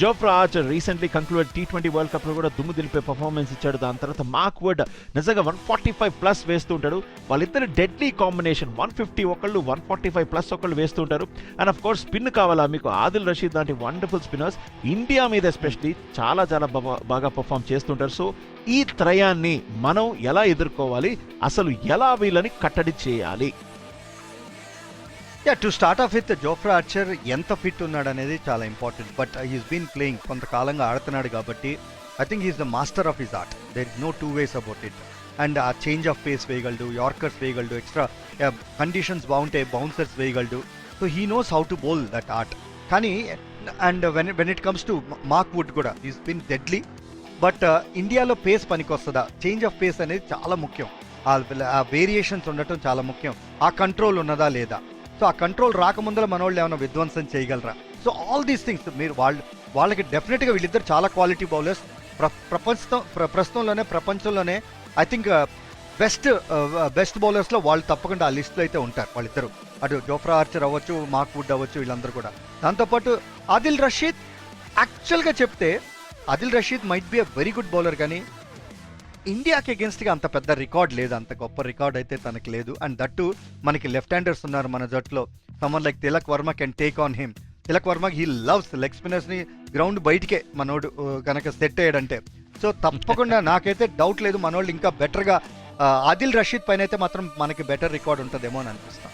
Jofra Archer recently concluded T twenty world కప్లో కూడా దుమ్ము దిలిపే పర్ఫార్మెన్స్ ఇచ్చాడు. దాని తర్వాత మార్క్ వర్డ్ నిజంగా వన్ ఫార్టీ ఫైవ్ ప్లస్ వేస్తుంటాడు. వాళ్ళిద్దరు డెడ్లీ కాంబినేషన్ వన్ ఫిఫ్టీ ఒకళ్ళు వన్ ఫార్టీ ఫైవ్ ప్లస్ ఒకళ్ళు వేస్తుంటారు. అండ్ అఫ్ కోర్స్ స్పిన్ కావాలా మీకు? ఆదిల్ రషీద్ లాంటి వండర్ఫుల్ స్పిన్నర్స్ ఇండియా మీద ఎస్పెషలీ చాలా చాలా బాగా పర్ఫామ్ చేస్తుంటారు. సో ఈ త్రయాన్ని మనం ఎలా ఎదుర్కోవాలి? అసలు ఎలా వీళ్ళని కట్టడి చేయాలి? Yeah to start off with Jofra Archer ఎంత ఫిట్ ఉన్నాడు అనేది చాలా important but he's been playing కొంతకాలంగా ఆడుతున్నాడు కాబట్టి I think he's the master of his art there is no two ways about it and uh change of pace వేయగలడు yorkers వేయగలడు extra conditions బాగుంటాయి bouncers వేయగలడు. So he knows how to bowl that art కానీ and when when it comes to Mark Wood కూడా is been deadly but ఇండియాలో pace పనికొస్తుందా? Change of pace అనేది చాలా ముఖ్యం. ఆ వేరియేషన్స్ ఉండటం చాలా ముఖ్యం. ఆ కంట్రోల్ ఉన్నదా లేదా? సో ఆ కంట్రోల్ రాకముందర మన వాళ్ళు ఏమైనా విధ్వంసం చేయగలరా? సో ఆల్ దీస్ థింగ్స్ మీరు వాళ్ళు వాళ్ళకి డెఫినెట్గా వీళ్ళిద్దరు చాలా క్వాలిటీ బౌలర్స్ ప్ర ప్రపంచం ప్ర ప్రస్తుతంలోనే ప్రపంచంలోనే ఐ థింక్ బెస్ట్ బెస్ట్ బౌలర్స్లో వాళ్ళు తప్పకుండా ఆ లిస్ట్లో అయితే ఉంటారు వాళ్ళిద్దరు. అటు జోఫ్రా ఆర్చర్ అవ్వచ్చు మార్క్ వుడ్ అవ్వచ్చు వీళ్ళందరూ కూడా. దాంతోపాటు ఆదిల్ రషీద్ యాక్చువల్గా చెప్తే Adil Rashid might be a very good bowler కానీ ఇండియాకి అగేన్స్ట్గా అంత పెద్ద రికార్డ్ లేదు అంత గొప్ప రికార్డ్ అయితే తనకి లేదు. అండ్ దట్టు మనకి లెఫ్ట్ హ్యాండర్స్ ఉన్నారు మన జట్టులో. Someone like Tilak Varma can take on him Tilak Varma he loves leg స్పిన్నర్స్ని ground బయటికే మనోడు కనుక గనక సెట్ అయ్యాడంటే. సో తప్పకుండా నాకైతే డౌట్ లేదు. మనోళ్ళు ఇంకా బెటర్గా ఆదిల్ రషీద్ పైన అయితే మాత్రం మనకి బెటర్ రికార్డ్ ఉంటుందేమో అని అనిపిస్తాం.